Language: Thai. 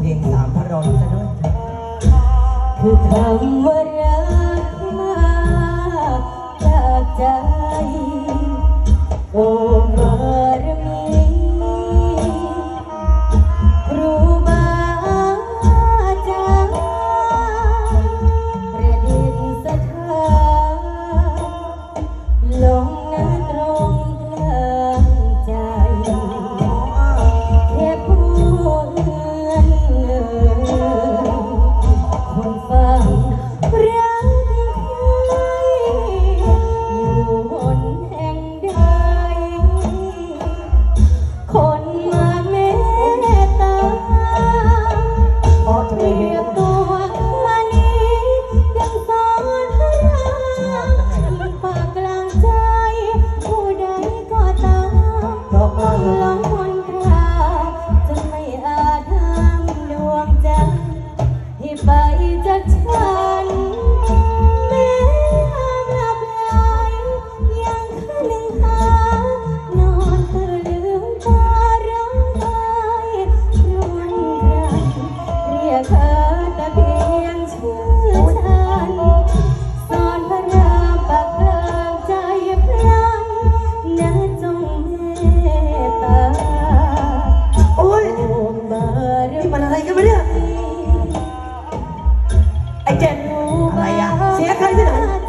เพลงสามพระรองซะด้วยคือคำว่า เธอแต่เพียงชื่อฉัสอนพระรามปากราใจพลังนะจงเมตตาโอ้ยโอมบารนี่มันอะไรกันวะเนี่ย ไอเจ็อะไรอะเสียใครที่ไหน